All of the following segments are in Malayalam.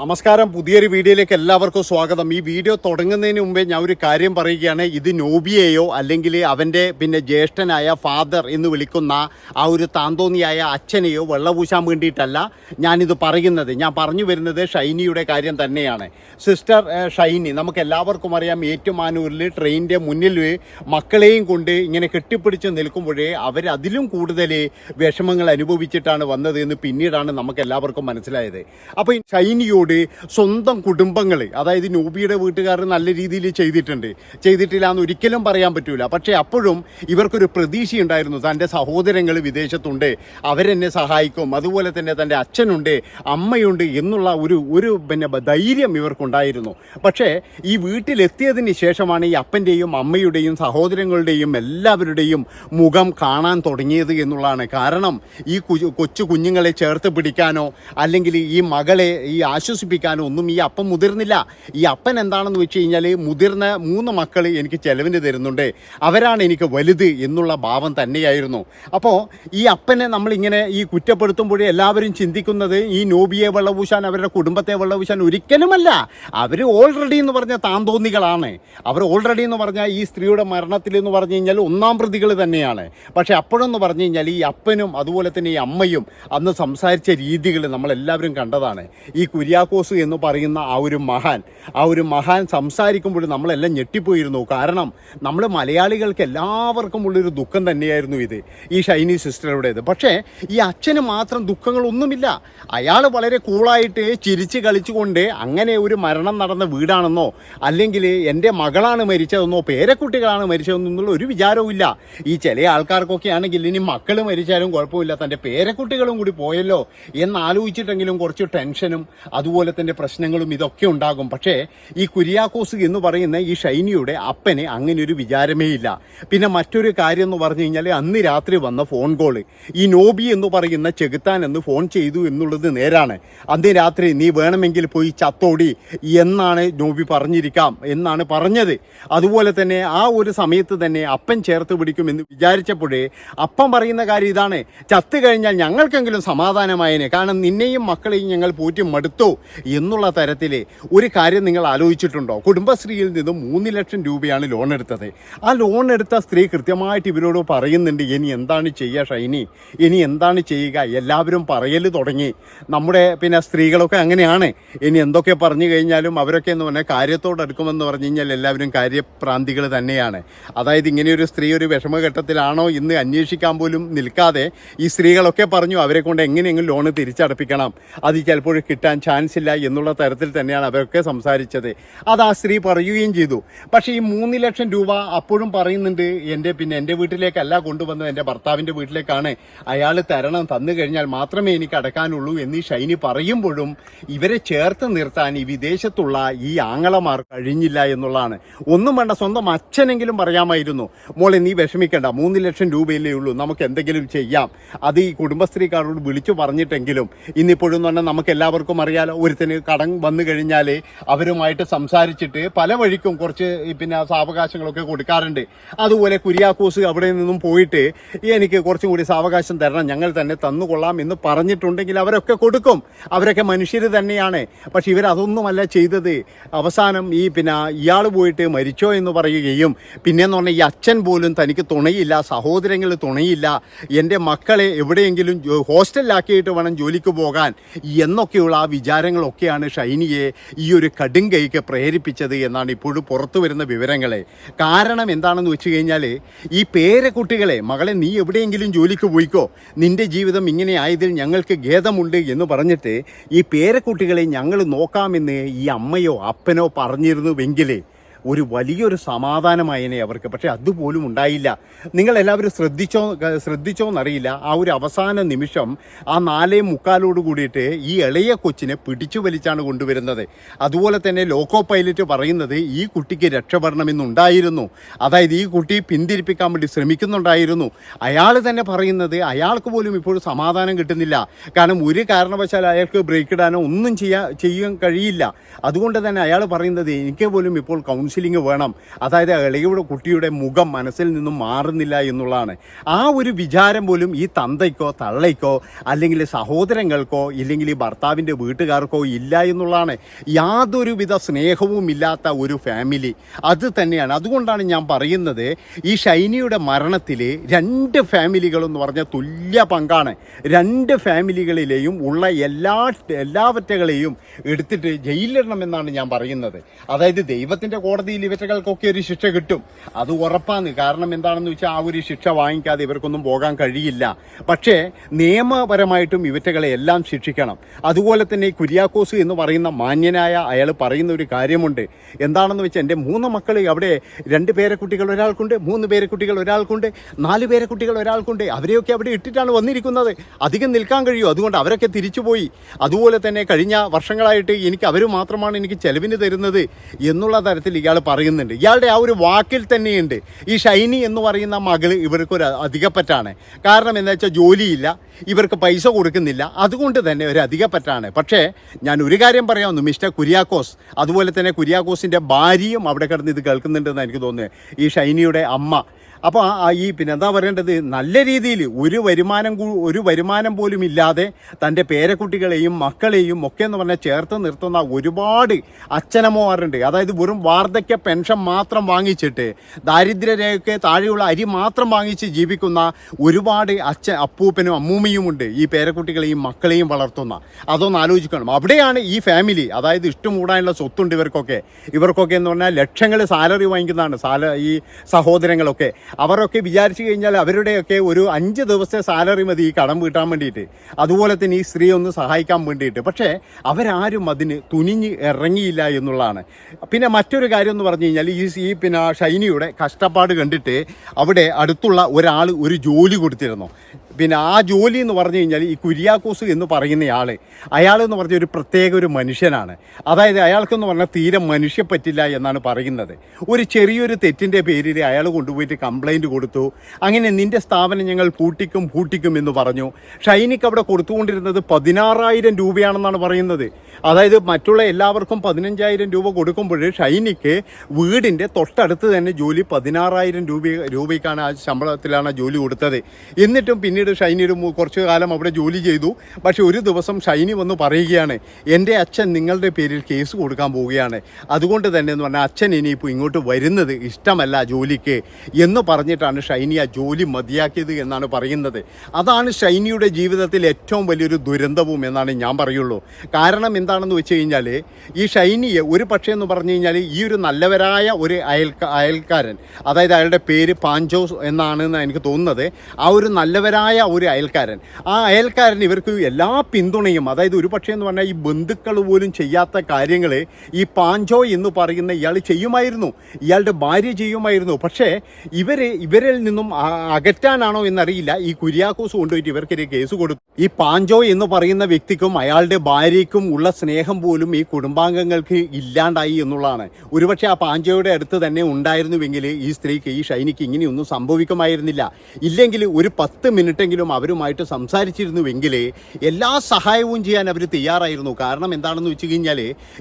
നമസ്കാരം. പുതിയൊരു വീഡിയോയിലേക്ക് എല്ലാവർക്കും സ്വാഗതം. ഈ വീഡിയോ തുടങ്ങുന്നതിന് മുമ്പേ ഞാൻ ഒരു കാര്യം പറയുകയാണ്. ഇത് നോബിയെയോ അല്ലെങ്കിൽ അവന്റെ പിന്നെ ജ്യേഷ്ഠനായ ഫാദർ എന്ന് വിളിക്കുന്ന ആ ഒരു താന്തോന്നിയായ അച്ഛനെയോ വെള്ളപൂശാൻ വേണ്ടിയിട്ടല്ല ഞാനിത് പറയുന്നത്. ഞാൻ പറഞ്ഞു വരുന്നത് ഷൈനിയുടെ കാര്യം തന്നെയാണ്. സിസ്റ്റർ ഷൈനി നമുക്ക് എല്ലാവർക്കും അറിയാം ഏറ്റുമാനൂരിൽ ട്രെയിനിന്റെ മുന്നിൽ മക്കളെയും കൊണ്ട് ഇങ്ങനെ കെട്ടിപ്പിടിച്ച് നിൽക്കുമ്പോഴേ അവർ അതിലും കൂടുതൽ വിഷമങ്ങൾ അനുഭവിച്ചിട്ടാണ് വന്നത് എന്ന് പിന്നീടാണ് നമുക്ക് എല്ലാവർക്കും മനസ്സിലായത്. അപ്പോൾ ഈ ഷൈനിയോട് സ്വന്തം കുടുംബങ്ങൾ അതായത് നൂബിയുടെ വീട്ടുകാർ നല്ല രീതിയിൽ ചെയ്തിട്ടുണ്ട്. ചെയ്തിട്ടില്ല എന്ന് ഒരിക്കലും പറയാൻ പറ്റൂല. പക്ഷേ അപ്പോഴും ഇവർക്കൊരു പ്രതീക്ഷയുണ്ടായിരുന്നു. തന്റെ സഹോദരങ്ങൾ വിദേശത്തുണ്ട്. അവരെന്നെ സഹായിക്കും. അതുപോലെ തന്നെ തന്റെ അച്ഛനുണ്ട് അമ്മയുണ്ട് എന്നുള്ള ഒരു ഒരു പിന്നെ ധൈര്യം ഇവർക്കുണ്ടായിരുന്നു. പക്ഷേ ഈ വീട്ടിലെത്തിയതിന് ശേഷമാണ് ഈ അപ്പന്റെയും അമ്മയുടെയും സഹോദരങ്ങളുടെയും എല്ലാവരുടെയും മുഖം കാണാൻ തുടങ്ങിയത് എന്നുള്ളതാണ്. കാരണം ഈ കൊച്ചു കുഞ്ഞുങ്ങളെ ചേർത്ത് പിടിക്കാനോ അല്ലെങ്കിൽ ഈ മകളെ ഈ ആശ്വസിപ്പിക്കാനോ ഒന്നും ഈ അപ്പം മുതിർന്നില്ല. ഈ അപ്പൻ എന്താണെന്ന് വെച്ച് കഴിഞ്ഞാൽ മുതിർന്ന മൂന്ന് മക്കൾ എനിക്ക് ചെലവിന് തരുന്നുണ്ട്. അവരാണ് എനിക്ക് വലുത് എന്നുള്ള ഭാവം തന്നെയായിരുന്നു. അപ്പോൾ ഈ അപ്പനെ നമ്മളിങ്ങനെ ഈ കുറ്റപ്പെടുത്തുമ്പോഴേ എല്ലാവരും ചിന്തിക്കുന്നത് ഈ നോബിയെ വെള്ളപൂശാൻ അവരുടെ കുടുംബത്തെ വെള്ളപൂശാൻ ഒരിക്കലുമല്ല. അവർ ഓൾറെഡി എന്ന് പറഞ്ഞ താന്തോന്നികളാണ്. അവർ ഓൾറെഡി എന്ന് പറഞ്ഞാൽ ഈ സ്ത്രീയുടെ മരണത്തിൽ എന്ന് പറഞ്ഞു കഴിഞ്ഞാൽ ഒന്നാം പ്രതികൾ തന്നെയാണ്. പക്ഷേ അപ്പോഴെന്ന് പറഞ്ഞു കഴിഞ്ഞാൽ ഈ അപ്പനും അതുപോലെ തന്നെ ഈ അമ്മയും അന്ന് സംസാരിച്ച രീതികൾ നമ്മളെല്ലാവരും കണ്ടതാണ്. ഈ കുര്യാക്കോസ് എന്ന് പറയുന്ന ആ ഒരു മഹാൻ ആ ഒരു മഹാൻ സംസാരിക്കുമ്പോൾ നമ്മളെല്ലാം ഞെട്ടിപ്പോയിരുന്നു. കാരണം നമ്മൾ മലയാളികൾക്ക് എല്ലാവർക്കും ഉള്ളൊരു ദുഃഖം തന്നെയായിരുന്നു ഇത് ഈ ഷൈനി സിസ്റ്ററുടേത്. പക്ഷേ ഈ അച്ഛന് മാത്രം ദുഃഖങ്ങളൊന്നുമില്ല. അയാൾ വളരെ കൂളായിട്ട് ചിരിച്ച് കളിച്ചുകൊണ്ട് അങ്ങനെ ഒരു മരണം നടന്ന വീടാണെന്നോ അല്ലെങ്കിൽ എന്റെ മകളാണ് മരിച്ചതെന്നോ പേരക്കുട്ടികളാണ് മരിച്ചതെന്നോ എന്നുള്ള ഒരു വിചാരവും ഇല്ല. ഈ ചില ആൾക്കാർക്കൊക്കെ ആണെങ്കിൽ ഇനി മക്കൾ മരിച്ചാലും കുഴപ്പമില്ല തന്റെ പേരക്കുട്ടികളും കൂടി പോയല്ലോ എന്നാലോചിച്ചിട്ടെങ്കിലും കുറച്ച് ടെൻഷനും അതുപോലെ തന്നെ പ്രശ്നങ്ങളും ഇതൊക്കെ ഉണ്ടാകും. പക്ഷേ ഈ കുര്യാക്കോസ് എന്ന് പറയുന്ന ഈ ഷൈനിയുടെ അപ്പനെ അങ്ങനെ ഒരു വിചാരമേ ഇല്ല. പിന്നെ മറ്റൊരു കാര്യം എന്ന് പറഞ്ഞു കഴിഞ്ഞാൽ അന്ന് രാത്രി വന്ന ഫോൺ കോൾ ഈ നോബി എന്ന് പറയുന്ന ചെകുത്താൻ എന്ന് ഫോൺ ചെയ്തു എന്നുള്ളത് നേരാണ്. അന്ന് രാത്രി നീ വേണമെങ്കിൽ പോയി ചത്തോടി എന്നാണ് നോബി പറഞ്ഞിരിക്കാം എന്നാണ് പറഞ്ഞത്. അതുപോലെ തന്നെ ആ ഒരു സമയത്ത് തന്നെ അപ്പൻ ചേർത്ത് പിടിക്കുമെന്ന് വിചാരിച്ചപ്പോഴേ അപ്പൻ പറയുന്ന കാര്യം ഇതാണ്. ചത്തു കഴിഞ്ഞാൽ ഞങ്ങൾക്കെങ്കിലും സമാധാനമായേനെ. കാരണം നിന്നെയും മക്കളെയും ഞങ്ങൾ പോറ്റി മടുത്തു. എന്നുള്ള തരത്തിൽ ഒരു കാര്യം നിങ്ങൾ ആലോചിച്ചിട്ടുണ്ടോ? കുടുംബശ്രീയിൽ നിന്ന് മൂന്ന് ലക്ഷം രൂപയാണ് ലോൺ എടുത്തത്. ആ ലോൺ എടുത്ത സ്ത്രീ കൃത്യമായിട്ട് ഇവരോട് പറയുന്നുണ്ട് ഇനി എന്താണ് ചെയ്യുക ഷൈനി? ഇനി എന്താണ് ചെയ്യുക? എല്ലാവരും പറയൽ തുടങ്ങി. നമ്മുടെ പിന്നെ സ്ത്രീകളൊക്കെ അങ്ങനെയാണ്. ഇനി എന്തൊക്കെ പറഞ്ഞു കഴിഞ്ഞാലും അവരൊക്കെ എന്ന് പറഞ്ഞാൽ കാര്യത്തോടെടുക്കുമെന്ന് പറഞ്ഞു കഴിഞ്ഞാൽ എല്ലാവരും കാര്യപ്രാന്തികൾ തന്നെയാണ്. അതായത് ഇങ്ങനെയൊരു സ്ത്രീ ഒരു വിഷമഘട്ടത്തിലാണോ ഇന്ന് അന്വേഷിക്കാൻ പോലും നിൽക്കാതെ ഈ സ്ത്രീകളൊക്കെ പറഞ്ഞു അവരെ കൊണ്ട് എങ്ങനെയെങ്കിലും ലോണ് തിരിച്ചടപ്പിക്കണം. അത് ചിലപ്പോൾ കിട്ടാൻ ചാൻസ് ഇല്ല എന്നുള്ള തരത്തിൽ തന്നെയാണ് അവരൊക്കെ സംസാരിച്ചത്. അത് ആ സ്ത്രീ പറയുകയും ചെയ്തു. പക്ഷേ ഈ മൂന്ന് ലക്ഷം രൂപ അപ്പോഴും പറയുന്നുണ്ട് എന്റെ പിന്നെ എന്റെ വീട്ടിലേക്കല്ല കൊണ്ടുവന്നത് എന്റെ ഭർത്താവിന്റെ വീട്ടിലേക്കാണ് അയാൾ തരണം തന്നു കഴിഞ്ഞാൽ മാത്രമേ എനിക്ക് അടക്കാനുള്ളൂ എന്ന് ഷൈനി പറയുമ്പോഴും ഇവരെ ചേർത്ത് നിർത്താൻ ഈ വിദേശത്തുള്ള ഈ ആങ്ങളമാർ കഴിഞ്ഞില്ല എന്നുള്ളതാണ്. ഒന്നും വേണ്ട സ്വന്തം അച്ഛനെങ്കിലും പറയാമായിരുന്നു. മോളെ നീ വിഷമിക്കേണ്ട. മൂന്ന് ലക്ഷം രൂപയല്ലേ ഉള്ളൂ. നമുക്ക് എന്തെങ്കിലും ചെയ്യാം. അത് ഈ കുടുംബശ്രീക്കാരോട് വിളിച്ചു പറഞ്ഞിട്ടെങ്കിലും ഇന്നിപ്പോഴും പറഞ്ഞാൽ നമുക്ക് എല്ലാവർക്കും അറിയാലോ ഒരുത്തിന് കടം വന്നു കഴിഞ്ഞാൽ അവരുമായിട്ട് സംസാരിച്ചിട്ട് പല വഴിക്കും കുറച്ച് പിന്നെ സാവകാശങ്ങളൊക്കെ കൊടുക്കാറുണ്ട്. അതുപോലെ കുര്യാക്കോസ് അവിടെ നിന്നും പോയിട്ട് എനിക്ക് കുറച്ചും കൂടി സാവകാശം തരണം ഞങ്ങൾ തന്നെ തന്നുകൊള്ളാം എന്ന് പറഞ്ഞിട്ടുണ്ടെങ്കിൽ അവരൊക്കെ കൊടുക്കും. അവരൊക്കെ മനുഷ്യർ തന്നെയാണ്. പക്ഷെ ഇവരതൊന്നുമല്ല ചെയ്തത്. അവസാനം ഈ പിന്നെ ഇയാൾ പോയിട്ട് മരിച്ചോ എന്ന് പറയുകയും പിന്നെയെന്ന് പറഞ്ഞാൽ ഈ അച്ഛൻ പോലും തനിക്ക് തുണയില്ല സഹോദരങ്ങൾ തുണയില്ല എന്റെ മക്കളെ എവിടെയെങ്കിലും ഹോസ്റ്റലിലാക്കിയിട്ട് വേണം ജോലിക്ക് പോകാൻ എന്നൊക്കെയുള്ള ആ വിചാരങ്ങളൊക്കെയാണ് ഷൈനിയെ ഈ ഒരു കടുങ്കൈക്ക് പ്രേരിപ്പിച്ചത് എന്നാണ് ഇപ്പോഴും പുറത്തു വരുന്ന വിവരങ്ങളെ. കാരണം എന്താണെന്ന് വെച്ച് കഴിഞ്ഞാൽ ഈ പേരക്കുട്ടികളെ മകളെ നീ എവിടെയെങ്കിലും ജോലിക്ക് പോയിക്കോ നിന്റെ ജീവിതം ഇങ്ങനെ ആയതിൽ ഞങ്ങൾക്ക് ഖേദമുണ്ട് എന്ന് പറഞ്ഞിട്ട് ഈ പേരക്കുട്ടികളെ ഞങ്ങൾ നോക്കാമെന്ന് ഈ അമ്മയോ അപ്പനോ പറഞ്ഞിരുന്നുവെങ്കിലേ ഒരു വലിയൊരു സമാധാനമായനെ അവർക്ക്. പക്ഷേ അതുപോലും ഉണ്ടായില്ല. നിങ്ങൾ എല്ലാവരും ശ്രദ്ധിച്ചോ ശ്രദ്ധിച്ചോ എന്നറിയില്ല. ആ ഒരു അവസാന നിമിഷം ആ നാലേ മുക്കാലോട് കൂടിയിട്ട് ഈ ഇളയ കൊച്ചിനെ പിടിച്ചു വലിച്ചാണ് കൊണ്ടുവരുന്നത്. അതുപോലെ തന്നെ ലോക്കോ പൈലറ്റ് പറയുന്നത് ഈ കുട്ടിക്ക് രക്ഷപ്പെടണമെന്നുണ്ടായിരുന്നു അതായത് ഈ കുട്ടി പിന്തിരിപ്പിക്കാൻ വേണ്ടി ശ്രമിക്കുന്നുണ്ടായിരുന്നു. അയാൾ തന്നെ പറയുന്നത് അയാൾക്ക് പോലും ഇപ്പോൾ സമാധാനം കിട്ടുന്നില്ല. കാരണം ഒരു കാരണവശാൽ അയാൾക്ക് ബ്രേക്ക് ഇടാനോ ഒന്നും ചെയ്യാൻ ചെയ്യാൻ കഴിയില്ല. അതുകൊണ്ട് തന്നെ അയാൾ പറയുന്നത് എനിക്ക് പോലും ഇപ്പോൾ കൗൺസിലിംഗ് കൗൺസിലിംഗ് വേണം. അതായത് ഇളയുടെ കുട്ടിയുടെ മുഖം മനസ്സിൽ നിന്നും മാറുന്നില്ല എന്നുള്ളതാണ്. ആ ഒരു വിചാരം പോലും ഈ തന്തയ്ക്കോ തള്ളയ്ക്കോ അല്ലെങ്കിൽ സഹോദരങ്ങൾക്കോ ഇല്ലെങ്കിൽ ഈ ഭർത്താവിന്റെ വീട്ടുകാർക്കോ ഇല്ല എന്നുള്ളതാണ്. യാതൊരുവിധ സ്നേഹവും ഇല്ലാത്ത ഒരു ഫാമിലി അത് തന്നെയാണ്. അതുകൊണ്ടാണ് ഞാൻ പറയുന്നത് ഈ ഷൈനിയുടെ മരണത്തിൽ രണ്ട് ഫാമിലികളെന്ന് പറഞ്ഞാൽ തുല്യ പങ്കാണ്. രണ്ട് ഫാമിലികളിലെയും ഉള്ള എല്ലാ എല്ലാവറ്റകളെയും എടുത്തിട്ട് ജയിലിടണമെന്നാണ് ഞാൻ പറയുന്നത്. അതായത് ദൈവത്തിന്റെ കോടതിയിൽ ഇവറ്റകൾക്കൊക്കെ ഒരു ശിക്ഷ കിട്ടും. അത് ഉറപ്പാണ്. കാരണം എന്താണെന്ന് വെച്ചാൽ ആ ഒരു ശിക്ഷ വാങ്ങിക്കാതെ ഇവർക്കൊന്നും പോകാൻ കഴിയില്ല. പക്ഷേ നിയമപരമായിട്ടും ഇവറ്റകളെ എല്ലാം ശിക്ഷിക്കണം. അതുപോലെ തന്നെ കുര്യാക്കോസ് എന്ന് പറയുന്ന മാന്യനായ അയാൾ പറയുന്ന ഒരു കാര്യമുണ്ട്. എന്താണെന്ന് വെച്ചാൽ എന്റെ മൂന്ന് മക്കൾ അവിടെ രണ്ട് പേരെ കുട്ടികൾ ഒരാൾക്കുണ്ട് മൂന്ന് പേരെ കുട്ടികൾ ഒരാൾക്കുണ്ട് നാല് പേരെ കുട്ടികൾ ഒരാൾക്കുണ്ട്. അവരെയൊക്കെ അവിടെ ഇട്ടിട്ടാണ് വന്നിരിക്കുന്നത്. അധികം നിൽക്കാൻ കഴിയും. അതുകൊണ്ട് അവരൊക്കെ തിരിച്ചുപോയി. അതുപോലെ തന്നെ കഴിഞ്ഞ വർഷങ്ങളായിട്ട് എനിക്ക് അവർ മാത്രമാണ് എനിക്ക് ചെലവിന് തരുന്നത് എന്നുള്ള തരത്തിൽ ഇയാൾ പറയുന്നുണ്ട്. ഇയാളുടെ ആ ഒരു വാക്കിൽ തന്നെയുണ്ട്. ഈ ഷൈനി എന്ന് പറയുന്ന മകൾ ഇവർക്കൊരു അധികപ്പറ്റാണ്. കാരണം എന്താ വെച്ചാൽ ജോലിയില്ല ഇവർക്ക് പൈസ കൊടുക്കുന്നില്ല. അതുകൊണ്ട് തന്നെ ഒരു അധികപ്പറ്റാണ്. പക്ഷേ ഞാൻ ഒരു കാര്യം പറയാമെന്നു മിസ്റ്റർ കുര്യാക്കോസ്. അതുപോലെ തന്നെ കുര്യാക്കോസിന്റെ ഭാര്യയും അവിടെ കിടന്ന് ഇത് കേൾക്കുന്നുണ്ടെന്ന് എനിക്ക് തോന്നുന്നത്. ഈ ഷൈനിയുടെ അമ്മ അപ്പോൾ ഈ പിന്നെ എന്താ പറയേണ്ടത്? നല്ല രീതിയിൽ ഒരു വരുമാനം ഒരു വരുമാനം പോലും ഇല്ലാതെ തന്റെ പേരക്കുട്ടികളെയും മക്കളെയും ഒക്കെ എന്ന് പറഞ്ഞാൽ ചേർത്ത് നിർത്തുന്ന ഒരുപാട് അച്ഛനമ്മമാരുണ്ട്. അതായത് വെറും വാർദ്ധക്യ പെൻഷൻ മാത്രം വാങ്ങിച്ചിട്ട് ദാരിദ്ര്യരേഖയ്ക്ക് താഴെയുള്ള അരി മാത്രം വാങ്ങിച്ച് ജീവിക്കുന്ന ഒരുപാട് അച്ഛൻ അപ്പൂപ്പനും അമ്മൂമ്മയും ഉണ്ട് ഈ പേരക്കുട്ടികളെയും മക്കളെയും വളർത്തുന്ന. അതൊന്ന് ആലോചിക്കണം. അവിടെയാണ് ഈ ഫാമിലി അതായത് ഇഷ്ടം കൂടാനുള്ള സ്വത്തുണ്ട് ഇവർക്കൊക്കെ. ഇവർക്കൊക്കെ എന്ന് പറഞ്ഞാൽ ലക്ഷങ്ങൾ സാലറി വാങ്ങിക്കുന്നതാണ് സാല ഈ സഹോദരങ്ങളൊക്കെ. അവരൊക്കെ വിചാരിച്ചു കഴിഞ്ഞാൽ അവരുടെയൊക്കെ ഒരു അഞ്ച് ദിവസത്തെ സാലറി മതി ഈ കടം വീട്ടാൻ വേണ്ടിയിട്ട്. അതുപോലെ തന്നെ ഈ സ്ത്രീ ഒന്ന് സഹായിക്കാൻ വേണ്ടിയിട്ട്. പക്ഷേ അവരാരും അതിന് തുനിഞ്ഞ് ഇറങ്ങിയില്ല എന്നുള്ളതാണ്. പിന്നെ മറ്റൊരു കാര്യം എന്ന് പറഞ്ഞു കഴിഞ്ഞാൽ ഈ ഈ പിന്നെ ഷൈനിയുടെ കഷ്ടപ്പാട് കണ്ടിട്ട് അവിടെ അടുത്തുള്ള ഒരാൾ ഒരു ജോലി കൊടുത്തിരുന്നു. പിന്നെ ആ ജോലി എന്ന് പറഞ്ഞു കഴിഞ്ഞാൽ ഈ കുര്യാക്കോസ് എന്ന് പറയുന്നയാൾ അയാൾ എന്ന് പറഞ്ഞ ഒരു പ്രത്യേക ഒരു മനുഷ്യനാണ്. അതായത് അയാൾക്കെന്ന് പറഞ്ഞാൽ തീരെ മനുഷ്യ പറ്റില്ല എന്നാണ് പറയുന്നത്. ഒരു ചെറിയൊരു തെറ്റിന്റെ പേരിൽ അയാൾ കൊണ്ടുപോയിട്ട് കംപ്ലൈന്റ് കൊടുത്തു. അങ്ങനെ നിന്റെ സ്ഥാപനം ഞങ്ങൾ പൂട്ടിക്കും പൂട്ടിക്കും എന്ന് പറഞ്ഞു. ഷൈനിക്ക് അവിടെ കൊടുത്തുകൊണ്ടിരുന്നത് പതിനാറായിരം രൂപയാണെന്നാണ് പറയുന്നത്. അതായത് മറ്റുള്ള എല്ലാവർക്കും പതിനഞ്ചായിരം രൂപ കൊടുക്കുമ്പോൾ ഷൈനിക്ക് വീടിന്റെ തൊട്ടടുത്ത് തന്നെ ജോലി പതിനാറായിരം രൂപ രൂപയ്ക്കാണ് ആ ശമ്പളത്തിലാണ് ജോലി കൊടുത്തത്. എന്നിട്ടും പിന്നീട് ഷൈനി ഒരു കുറച്ച് കാലം അവിടെ ജോലി ചെയ്തു. പക്ഷേ ഒരു ദിവസം ഷൈനി വന്ന് പറയുകയാണ് എന്റെ അച്ഛൻ നിങ്ങളുടെ പേരിൽ കേസ് കൊടുക്കാൻ പോവുകയാണ്. അതുകൊണ്ട് തന്നെ എന്ന് പറഞ്ഞാൽ അച്ഛൻ ഇനിയിപ്പോൾ ഇങ്ങോട്ട് വരുന്നത് ഇഷ്ടമല്ല ജോലിക്ക് എന്ന് പറഞ്ഞിട്ടാണ് ഷൈനി ആ ജോലി മതിയാക്കിയത് എന്നാണ് പറയുന്നത്. അതാണ് ഷൈനിയുടെ ജീവിതത്തിൽ ഏറ്റവും വലിയൊരു ദുരന്തവും എന്നാണ് ഞാൻ പറയുള്ളൂ. കാരണം എന്താണെന്ന് വെച്ച് കഴിഞ്ഞാൽ ഈ ഷൈനിയെ ഒരു പക്ഷേ എന്ന് പറഞ്ഞു കഴിഞ്ഞാൽ ഈ ഒരു നല്ലവരായ ഒരു അയൽക്കാരൻ അതായത് അയാളുടെ പേര് പാഞ്ചോസ് എന്നാണെന്ന് എനിക്ക് തോന്നുന്നത് ആ ഒരു നല്ലവരായ ഒരു അയൽക്കാരൻ. ആ അയൽക്കാരൻ ഇവർക്ക് എല്ലാ പിന്തുണയും അതായത് ഒരു പക്ഷേ എന്ന് പറഞ്ഞാൽ ഈ ബന്ധുക്കൾ പോലും ചെയ്യാത്ത കാര്യങ്ങൾ ഈ പാഞ്ചോ എന്ന് പറയുന്ന ഇയാൾ ചെയ്യുമായിരുന്നു. ഇയാളുടെ ഭാര്യ ചെയ്യുമായിരുന്നു. പക്ഷേ ഇവർ ഇവരിൽ നിന്നും അകറ്റാനാണോ എന്നറിയില്ല. ഈ കുര്യാക്കോസ് കൊണ്ടുപോയിട്ട് ഇവർക്കൊരു കേസ് കൊടുത്തു. ഈ പാഞ്ചോ എന്ന് പറയുന്ന വ്യക്തിക്കും അയാളുടെ ഭാര്യയ്ക്കും ഉള്ള സ്നേഹം പോലും ഈ കുടുംബാംഗങ്ങൾക്ക് ഇല്ലാണ്ടായി എന്നുള്ളതാണ്. ഒരുപക്ഷെ ആ പാഞ്ചോയുടെ അടുത്ത് തന്നെ ഉണ്ടായിരുന്നുവെങ്കിൽ ഈ സ്ത്രീക്ക് ഈ ഷൈനിക്ക് ഇങ്ങനെയൊന്നും സംഭവിക്കുമായിരുന്നില്ല. ഇല്ലെങ്കിൽ ഒരു പത്ത് മിനിറ്റെങ്കിലും അവരുമായിട്ട് സംസാരിച്ചിരുന്നുവെങ്കിൽ എല്ലാ സഹായവും ചെയ്യാൻ അവർ തയ്യാറായിരുന്നു. കാരണം എന്താണെന്ന് വെച്ച് കഴിഞ്ഞാൽ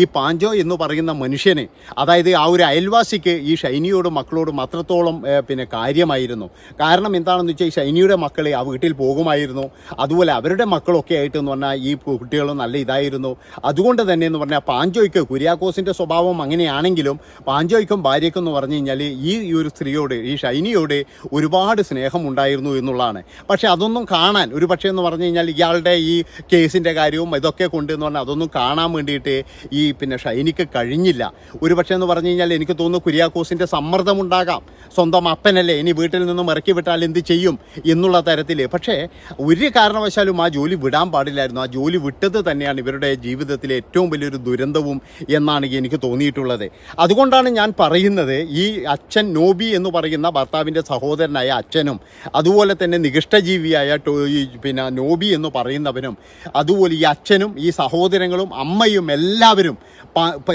ഈ പാഞ്ചോ എന്ന് പറയുന്ന മനുഷ്യന് അതായത് ആ ഒരു അയൽവാസിക്ക് ഈ ഷൈനിയോടും മക്കളോടും അത്രത്തോളം പിന്നെ കാര്യമായിരുന്നു. കാരണം എന്താണെന്ന് വെച്ചാൽ ഈ ഷൈനിയുടെ മക്കൾ ആ വീട്ടിൽ പോകുമായിരുന്നു. അതുപോലെ അവരുടെ മക്കളൊക്കെ ആയിട്ട് എന്ന് പറഞ്ഞാൽ ഈ കുട്ടികൾ നല്ല ഇതായിരുന്നു. അതുകൊണ്ട് തന്നെ എന്ന് പറഞ്ഞാൽ പാഞ്ചോയ്ക്ക് കുര്യാക്കോസിന്റെ സ്വഭാവം അങ്ങനെയാണെങ്കിലും പാഞ്ചോയ്ക്കും ഭാര്യയ്ക്കും എന്ന് പറഞ്ഞു കഴിഞ്ഞാൽ ഈ ഒരു സ്ത്രീയോട് ഈ ഷൈനിയോട് ഒരുപാട് സ്നേഹമുണ്ടായിരുന്നു എന്നുള്ളതാണ്. പക്ഷേ അതൊന്നും കാണാൻ ഒരു പക്ഷേ എന്ന് പറഞ്ഞു കഴിഞ്ഞാൽ ഇയാളുടെ ഈ കേസിന്റെ കാര്യവും ഇതൊക്കെ കൊണ്ട് എന്ന് പറഞ്ഞാൽ അതൊന്നും കാണാൻ വേണ്ടിയിട്ട് ഈ പിന്നെ ഷൈനിക്ക് കഴിഞ്ഞില്ല. ഒരു പക്ഷേ എന്ന് പറഞ്ഞു കഴിഞ്ഞാൽ എനിക്ക് തോന്നുന്നു കുര്യാക്കോസിന്റെ സമ്മർദ്ദമുണ്ടാകാം സ്വന്തം അപ്പനല്ലേ ഇനി വീട്ടിൽ നിന്നും ഇറക്കി വിട്ടാൽ എന്ത് ചെയ്യും എന്നുള്ള തരത്തിൽ. പക്ഷേ ഒരു കാരണവശാലും ആ ജോലി വിടാൻ പാടില്ലായിരുന്നു. ആ ജോലി വിട്ടത് തന്നെയാണ് ഇവരുടെ ജീവിതത്തിലെ ഏറ്റവും വലിയൊരു ദുരന്തവും എന്നാണ് എനിക്ക് തോന്നിയിട്ടുള്ളത്. അതുകൊണ്ടാണ് ഞാൻ പറയുന്നത് ഈ അച്ഛൻ നോബി എന്ന് പറയുന്ന ഭർത്താവിന്റെ സഹോദരനായ അച്ഛനും അതുപോലെ തന്നെ നികഷ്ട ഈ പിന്നെ നോബി എന്ന് പറയുന്നവനും അതുപോലെ ഈ അച്ഛനും ഈ സഹോദരങ്ങളും അമ്മയും എല്ലാവരും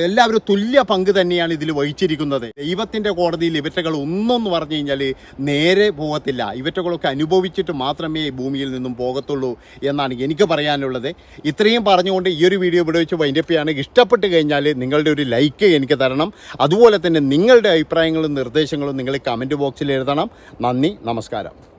എല്ലാവരും തുല്യ പങ്ക് തന്നെയാണ് ഇതിൽ വഹിച്ചിരിക്കുന്നത്. ദൈവത്തിന്റെ കോടതിയിൽ ഇവറ്റകൾ ഒന്നെന്ന് പറഞ്ഞു കഴിഞ്ഞാൽ നേരെ പോകത്തില്ല. ഇവറ്റകളൊക്കെ അനുഭവിച്ചിട്ട് മാത്രമേ ഭൂമിയിൽ നിന്നും പോകത്തുള്ളൂ എന്നാണ് എനിക്ക് പറയാനുള്ളത്. ഇത്രയും പറഞ്ഞുകൊണ്ട് ഈ ഒരു വീഡിയോ ഇവിടെ വെച്ച് വൈൻഡപ്പിയാണ് ഇഷ്ടപ്പെട്ട് കഴിഞ്ഞാൽ നിങ്ങളുടെ ഒരു ലൈക്ക് എനിക്ക് തരണം. അതുപോലെ തന്നെ നിങ്ങളുടെ അഭിപ്രായങ്ങളും നിർദ്ദേശങ്ങളും നിങ്ങൾ കമന്റ് ബോക്സിൽ എഴുതണം. നന്ദി നമസ്കാരം.